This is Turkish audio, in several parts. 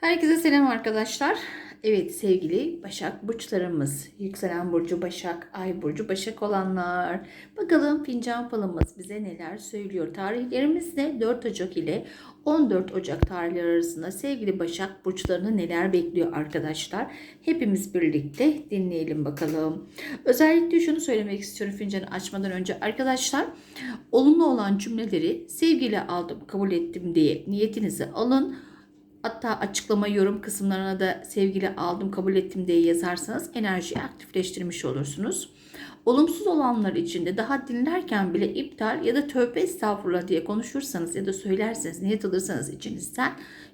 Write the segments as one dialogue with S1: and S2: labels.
S1: Herkese selam arkadaşlar. Evet sevgili Başak burçlarımız, yükselen burcu Başak, ay burcu Başak olanlar. Bakalım fincan falımız bize neler söylüyor. Tarihlerimiz ne? 4 Ocak ile 14 Ocak tarihleri arasında sevgili Başak burçlarını neler bekliyor arkadaşlar. Hepimiz birlikte dinleyelim bakalım. Özellikle şunu söylemek istiyorum fincanı açmadan önce arkadaşlar. Olumlu olan cümleleri sevgiyle aldım, kabul ettim diye niyetinizi alın. Hatta açıklama yorum kısımlarına da sevgili aldım kabul ettim diye yazarsanız enerjiyi aktifleştirmiş olursunuz. Olumsuz olanlar için de daha dinlerken bile iptal ya da tövbe estağfurullah diye konuşursanız ya da söylerseniz niyet alırsanız içinizden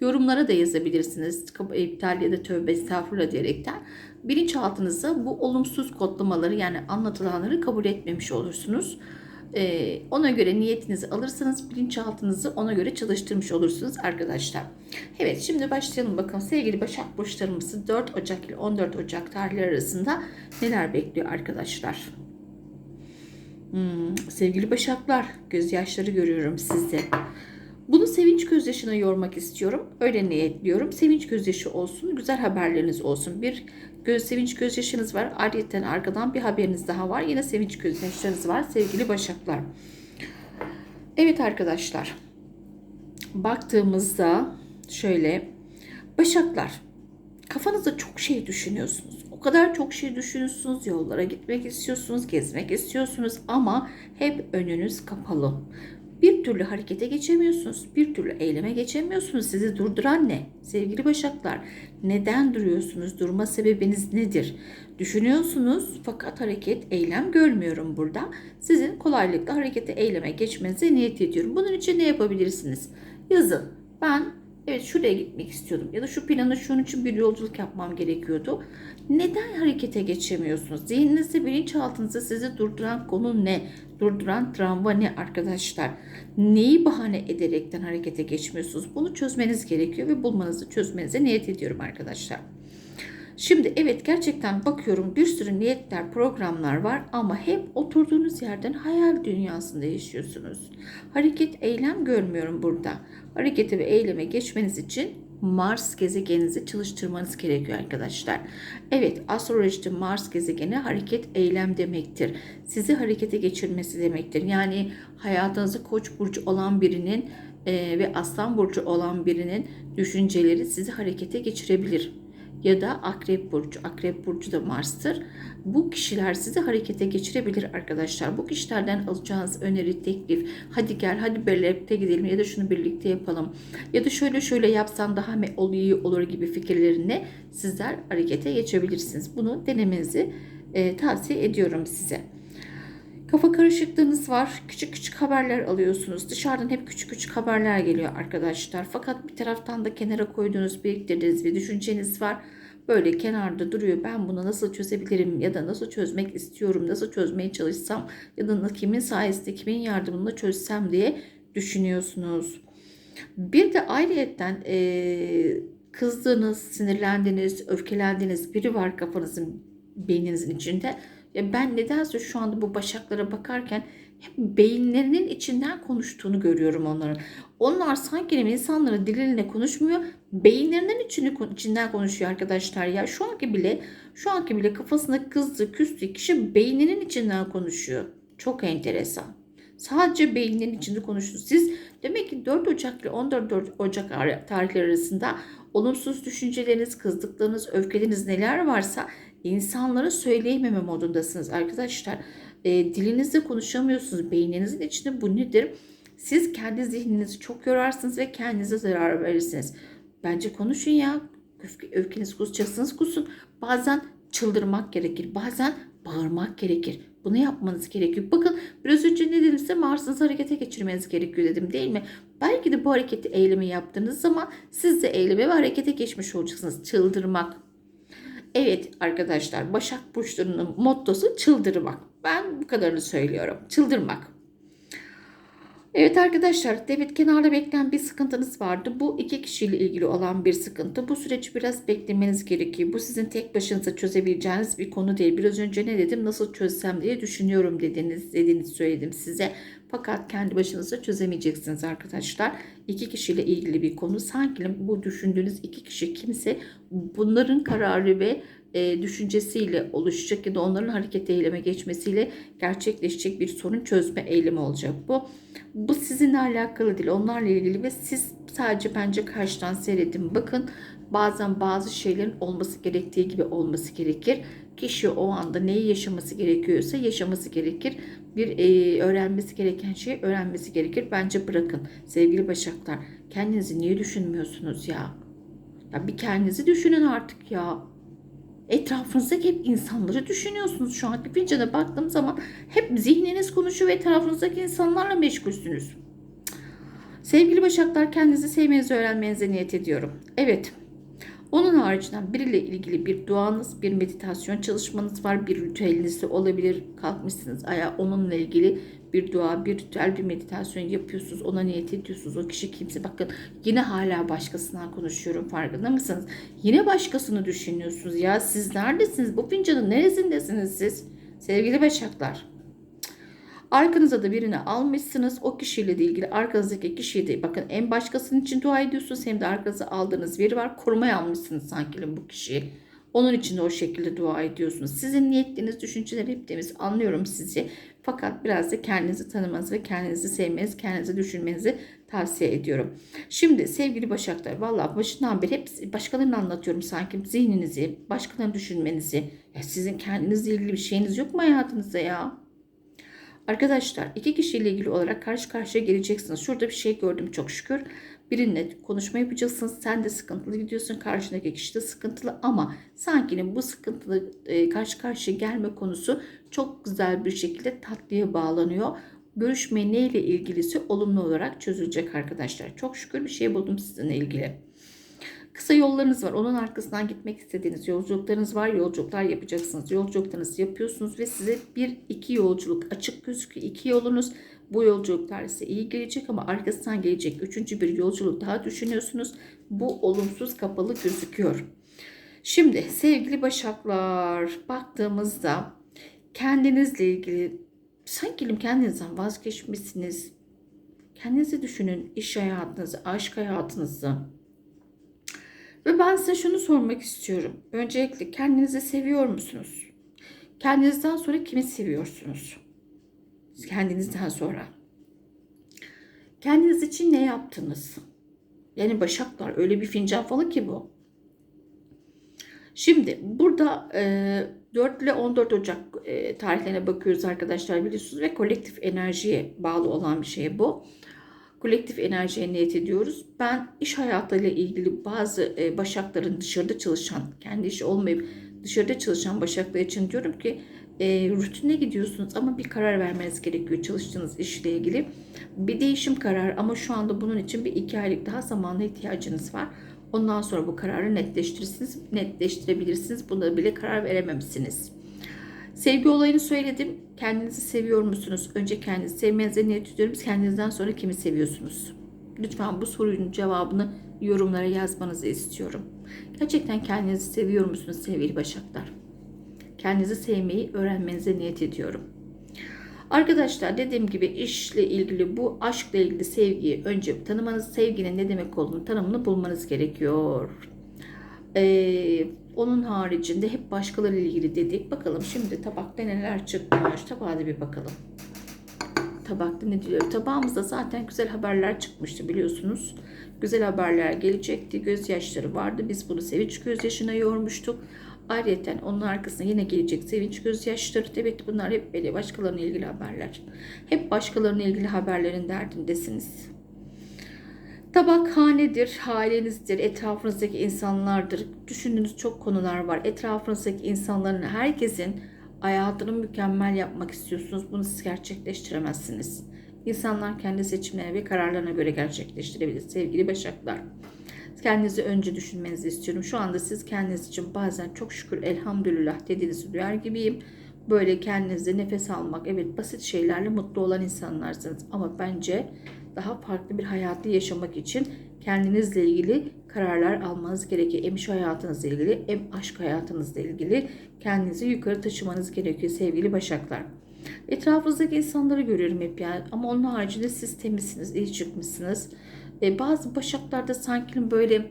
S1: yorumlara da yazabilirsiniz. iptal ya da tövbe estağfurullah diyerekten bilinçaltınıza bu olumsuz kodlamaları yani anlatılanları kabul etmemiş olursunuz. Ee, ona göre niyetinizi alırsanız bilinçaltınızı ona göre çalıştırmış olursunuz arkadaşlar. Evet şimdi başlayalım bakalım sevgili Başak Burçlarımızı 4 Ocak ile 14 Ocak tarihleri arasında neler bekliyor arkadaşlar. Hmm, sevgili Başaklar gözyaşları görüyorum sizde. Bunu sevinç gözyaşına yormak istiyorum. Öyle niyetliyorum. Sevinç gözyaşı olsun, güzel haberleriniz olsun. Bir göz sevinç gözyaşınız var. Ayrıca arkadan bir haberiniz daha var. Yine sevinç gözyaşlarınız var sevgili Başaklar. Evet arkadaşlar. Baktığımızda şöyle Başaklar kafanızda çok şey düşünüyorsunuz. O kadar çok şey düşünüyorsunuz. Yollara gitmek istiyorsunuz, gezmek istiyorsunuz ama hep önünüz kapalı. Bir türlü harekete geçemiyorsunuz. Bir türlü eyleme geçemiyorsunuz. Sizi durduran ne? Sevgili Başaklar, neden duruyorsunuz? Durma sebebiniz nedir? Düşünüyorsunuz fakat hareket, eylem görmüyorum burada. Sizin kolaylıkla harekete, eyleme geçmenize niyet ediyorum. Bunun için ne yapabilirsiniz? Yazın. Ben evet şuraya gitmek istiyordum ya da şu planı şunun için bir yolculuk yapmam gerekiyordu. Neden harekete geçemiyorsunuz? Zihninizde, bilinçaltınızda sizi durduran konu ne? Durduran travma ne arkadaşlar? Neyi bahane ederekten harekete geçmiyorsunuz? Bunu çözmeniz gerekiyor ve bulmanızı çözmenize niyet ediyorum arkadaşlar. Şimdi evet gerçekten bakıyorum bir sürü niyetler, programlar var ama hep oturduğunuz yerden hayal dünyasında yaşıyorsunuz. Hareket, eylem görmüyorum burada. Harekete ve eyleme geçmeniz için Mars gezegeninizi çalıştırmanız gerekiyor arkadaşlar. Evet astrolojide Mars gezegeni hareket eylem demektir. Sizi harekete geçirmesi demektir. Yani hayatınızı koç burcu olan birinin e, ve aslan burcu olan birinin düşünceleri sizi harekete geçirebilir ya da Akrep Burcu. Akrep Burcu da Mars'tır. Bu kişiler sizi harekete geçirebilir arkadaşlar. Bu kişilerden alacağınız öneri, teklif, hadi gel, hadi birlikte gidelim ya da şunu birlikte yapalım. Ya da şöyle şöyle yapsan daha mı iyi olur gibi fikirlerini sizler harekete geçebilirsiniz. Bunu denemenizi e, tavsiye ediyorum size. Kafa karışıklığınız var. Küçük küçük haberler alıyorsunuz. Dışarıdan hep küçük küçük haberler geliyor arkadaşlar. Fakat bir taraftan da kenara koyduğunuz, biriktirdiğiniz bir düşünceniz var. Böyle kenarda duruyor. Ben bunu nasıl çözebilirim ya da nasıl çözmek istiyorum, nasıl çözmeye çalışsam ya da kimin sayesinde, kimin yardımıyla çözsem diye düşünüyorsunuz. Bir de ayrıyetten e, kızdığınız, sinirlendiğiniz, öfkelendiğiniz biri var kafanızın, beyninizin içinde ya ben nedense şu anda bu başaklara bakarken hep beyinlerinin içinden konuştuğunu görüyorum onların. Onlar sanki insanların diliyle konuşmuyor, beyinlerinin içini, içinden konuşuyor arkadaşlar ya. Şu anki bile, şu anki bile kafasında kızdı, küstü kişi beyninin içinden konuşuyor. Çok enteresan. Sadece beyninin içinde konuştu. Siz demek ki 4 Ocak ile 14 Ocak tarihleri arasında olumsuz düşünceleriniz, kızdıklarınız, öfkeleriniz neler varsa insanlara söyleyememe modundasınız arkadaşlar. E, dilinizde konuşamıyorsunuz. Beyninizin içinde bu nedir? Siz kendi zihninizi çok yorarsınız ve kendinize zarar verirsiniz. Bence konuşun ya. Öfke, öfkeniz kusacaksınız kusun. Bazen çıldırmak gerekir. Bazen bağırmak gerekir. Bunu yapmanız gerekiyor. Bakın biraz önce ne dedim size Mars'ınızı harekete geçirmeniz gerekiyor dedim değil mi? Belki de bu hareketi eylemi yaptığınız zaman siz de eyleme ve harekete geçmiş olacaksınız. Çıldırmak, Evet arkadaşlar Başak Burçları'nın mottosu çıldırmak. Ben bu kadarını söylüyorum. Çıldırmak. Evet arkadaşlar debit kenarda bekleyen bir sıkıntınız vardı. Bu iki kişiyle ilgili olan bir sıkıntı. Bu süreci biraz beklemeniz gerekiyor. Bu sizin tek başınıza çözebileceğiniz bir konu değil. Biraz önce ne dedim nasıl çözsem diye düşünüyorum dediniz, dediğinizi söyledim size. Fakat kendi başınıza çözemeyeceksiniz arkadaşlar. İki kişiyle ilgili bir konu. Sanki bu düşündüğünüz iki kişi kimse bunların kararı ve e, düşüncesiyle oluşacak ya da onların hareket eyleme geçmesiyle gerçekleşecek bir sorun çözme eylemi olacak bu. Bu sizinle alakalı değil, onlarla ilgili ve siz sadece bence karşıdan seyredin. Bakın bazen bazı şeylerin olması gerektiği gibi olması gerekir. Kişi o anda neyi yaşaması gerekiyorsa yaşaması gerekir. Bir e, öğrenmesi gereken şeyi öğrenmesi gerekir. Bence bırakın sevgili başaklar. Kendinizi niye düşünmüyorsunuz ya? Ya bir kendinizi düşünün artık ya. Etrafınızdaki hep insanları düşünüyorsunuz. Şu anki fincana baktığım zaman hep zihniniz konuşuyor ve etrafınızdaki insanlarla meşgulsünüz. Sevgili Başaklar kendinizi sevmenizi öğrenmenize niyet ediyorum. Evet. Onun haricinden biriyle ilgili bir duanız, bir meditasyon çalışmanız var, bir ritüeliniz olabilir. Kalkmışsınız ayağa onunla ilgili bir dua, bir ritüel, bir meditasyon yapıyorsunuz. Ona niyet ediyorsunuz. O kişi kimse. Bakın yine hala başkasından konuşuyorum. Farkında mısınız? Yine başkasını düşünüyorsunuz. Ya siz neredesiniz? Bu fincanın neresindesiniz siz? Sevgili Başaklar. Arkanıza da birini almışsınız. O kişiyle de ilgili arkanızdaki kişiyi de bakın en başkasının için dua ediyorsunuz hem de arkanıza aldığınız biri var. Korumaya almışsınız sanki bu kişiyi. Onun için de o şekilde dua ediyorsunuz. Sizin niyetleriniz, düşünceler hep temiz. Anlıyorum sizi. Fakat biraz da kendinizi tanımanız ve kendinizi sevmeniz, kendinizi düşünmenizi tavsiye ediyorum. Şimdi sevgili Başaklar valla başından beri hep başkalarını anlatıyorum sanki. Zihninizi, başkalarını düşünmenizi. Ya sizin kendinizle ilgili bir şeyiniz yok mu hayatınızda ya? Arkadaşlar iki kişiyle ilgili olarak karşı karşıya geleceksiniz. Şurada bir şey gördüm çok şükür. Birinle konuşma yapacaksınız. Sen de sıkıntılı gidiyorsun. Karşındaki kişi de sıkıntılı ama sanki bu sıkıntılı e, karşı karşıya gelme konusu çok güzel bir şekilde tatlıya bağlanıyor. Görüşme neyle ilgilisi olumlu olarak çözülecek arkadaşlar. Çok şükür bir şey buldum sizinle ilgili. Kısa yollarınız var. Onun arkasından gitmek istediğiniz yolculuklarınız var. Yolculuklar yapacaksınız. Yolculuklarınızı yapıyorsunuz ve size bir iki yolculuk açık gözüküyor. İki yolunuz bu yolculuklar size iyi gelecek ama arkasından gelecek üçüncü bir yolculuk daha düşünüyorsunuz. Bu olumsuz kapalı gözüküyor. Şimdi sevgili başaklar baktığımızda kendinizle ilgili sanki kendinizden vazgeçmişsiniz. Kendinizi düşünün iş hayatınızı, aşk hayatınızı. Ve ben size şunu sormak istiyorum. Öncelikle kendinizi seviyor musunuz? Kendinizden sonra kimi seviyorsunuz? Kendinizden sonra. Kendiniz için ne yaptınız? Yani başaklar öyle bir fincan falı ki bu. Şimdi burada e, 4 ile 14 Ocak e, tarihlerine bakıyoruz arkadaşlar biliyorsunuz ve kolektif enerjiye bağlı olan bir şey bu kolektif enerjiye niyet ediyoruz. Ben iş hayatıyla ilgili bazı e, başakların dışarıda çalışan, kendi işi olmayıp dışarıda çalışan başaklar için diyorum ki e, rutine gidiyorsunuz ama bir karar vermeniz gerekiyor çalıştığınız işle ilgili. Bir değişim kararı ama şu anda bunun için bir iki aylık daha zamana ihtiyacınız var. Ondan sonra bu kararı netleştirirsiniz, netleştirebilirsiniz. Buna bile karar verememişsiniz. Sevgi olayını söyledim. Kendinizi seviyor musunuz? Önce kendinizi sevmenize niyet ediyorum. Kendinizden sonra kimi seviyorsunuz? Lütfen bu sorunun cevabını yorumlara yazmanızı istiyorum. Gerçekten kendinizi seviyor musunuz sevgili başaklar? Kendinizi sevmeyi öğrenmenize niyet ediyorum. Arkadaşlar dediğim gibi işle ilgili bu aşkla ilgili sevgiyi önce tanımanız, sevginin ne demek olduğunu tanımını bulmanız gerekiyor. Ee, onun haricinde hep başkaları ilgili dedik. Bakalım şimdi tabakta neler çıkmış. Tabağa bir bakalım. Tabakta ne diyor? Tabağımızda zaten güzel haberler çıkmıştı biliyorsunuz. Güzel haberler gelecekti. Gözyaşları vardı. Biz bunu sevinç gözyaşına yormuştuk. Ayrıca onun arkasına yine gelecek sevinç gözyaşları. Evet bunlar hep böyle başkalarına ilgili haberler. Hep başkalarına ilgili haberlerin derdindesiniz. Tabak hanedir, ailenizdir, etrafınızdaki insanlardır. Düşündüğünüz çok konular var. Etrafınızdaki insanların, herkesin hayatını mükemmel yapmak istiyorsunuz. Bunu siz gerçekleştiremezsiniz. İnsanlar kendi seçimlerine ve kararlarına göre gerçekleştirebilir sevgili başaklar. Kendinizi önce düşünmenizi istiyorum. Şu anda siz kendiniz için bazen çok şükür elhamdülillah dediğinizi duyar gibiyim. Böyle kendinize nefes almak, evet basit şeylerle mutlu olan insanlarsınız. Ama bence daha farklı bir hayatı yaşamak için kendinizle ilgili kararlar almanız gerekiyor. Hem iş hayatınızla ilgili hem aşk hayatınızla ilgili kendinizi yukarı taşımanız gerekiyor sevgili başaklar. Etrafınızdaki insanları görüyorum hep yani. Ama onun haricinde siz temizsiniz, iyi çıkmışsınız. E, bazı başaklarda sanki böyle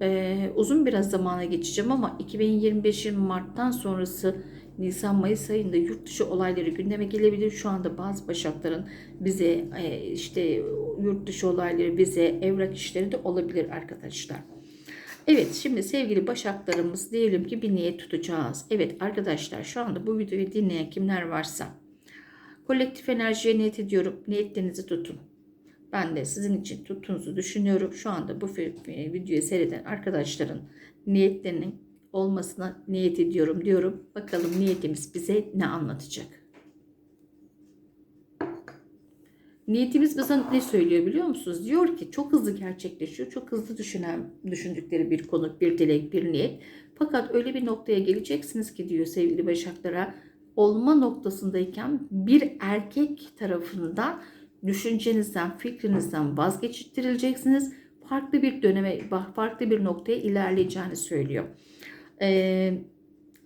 S1: e, uzun biraz zamana geçeceğim ama 2025'in Mart'tan sonrası Nisan-Mayıs ayında yurt dışı olayları gündeme gelebilir. Şu anda bazı başakların bize e, işte yurt dışı olayları bize evrak işleri de olabilir arkadaşlar. Evet şimdi sevgili başaklarımız diyelim ki bir niyet tutacağız. Evet arkadaşlar şu anda bu videoyu dinleyen kimler varsa kolektif enerjiye niyet ediyorum. Niyetlerinizi tutun. Ben de sizin için tuttuğunuzu düşünüyorum. Şu anda bu videoyu seyreden arkadaşların niyetlerinin olmasına niyet ediyorum diyorum. Bakalım niyetimiz bize ne anlatacak? Niyetimiz bize ne söylüyor biliyor musunuz? Diyor ki çok hızlı gerçekleşiyor. Çok hızlı düşünen, düşündükleri bir konu, bir dilek, bir niyet. Fakat öyle bir noktaya geleceksiniz ki diyor sevgili başaklara olma noktasındayken bir erkek tarafından düşüncenizden, fikrinizden vazgeçirileceksiniz. Farklı bir döneme, farklı bir noktaya ilerleyeceğini söylüyor. Ee,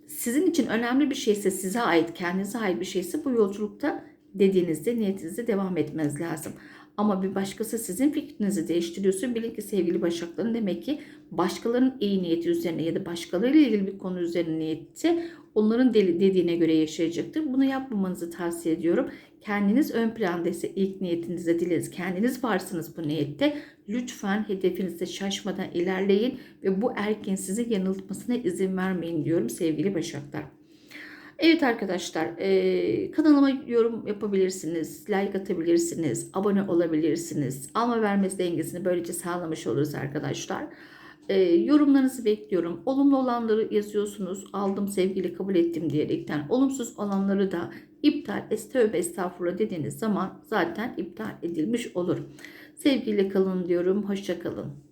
S1: sizin için önemli bir şeyse, size ait, kendinize ait bir şeyse bu yolculukta dediğinizde niyetinizde devam etmeniz lazım. Ama bir başkası sizin fikrinizi değiştiriyorsa bilin ki sevgili başakların demek ki başkalarının iyi niyeti üzerine ya da başkalarıyla ilgili bir konu üzerine niyeti onların dediğine göre yaşayacaktır. Bunu yapmamanızı tavsiye ediyorum. Kendiniz ön plandaysa ilk niyetinizde diliniz kendiniz varsınız bu niyette. Lütfen hedefinizde şaşmadan ilerleyin ve bu erkeğin sizi yanıltmasına izin vermeyin diyorum sevgili başaklar. Evet arkadaşlar e, kanalıma yorum yapabilirsiniz, like atabilirsiniz, abone olabilirsiniz. Alma vermesi dengesini böylece sağlamış oluruz arkadaşlar. E, yorumlarınızı bekliyorum. Olumlu olanları yazıyorsunuz. Aldım sevgili kabul ettim diyerekten. Olumsuz olanları da iptal, es tövbe estağfurullah dediğiniz zaman zaten iptal edilmiş olur. Sevgiyle kalın diyorum. Hoşça kalın.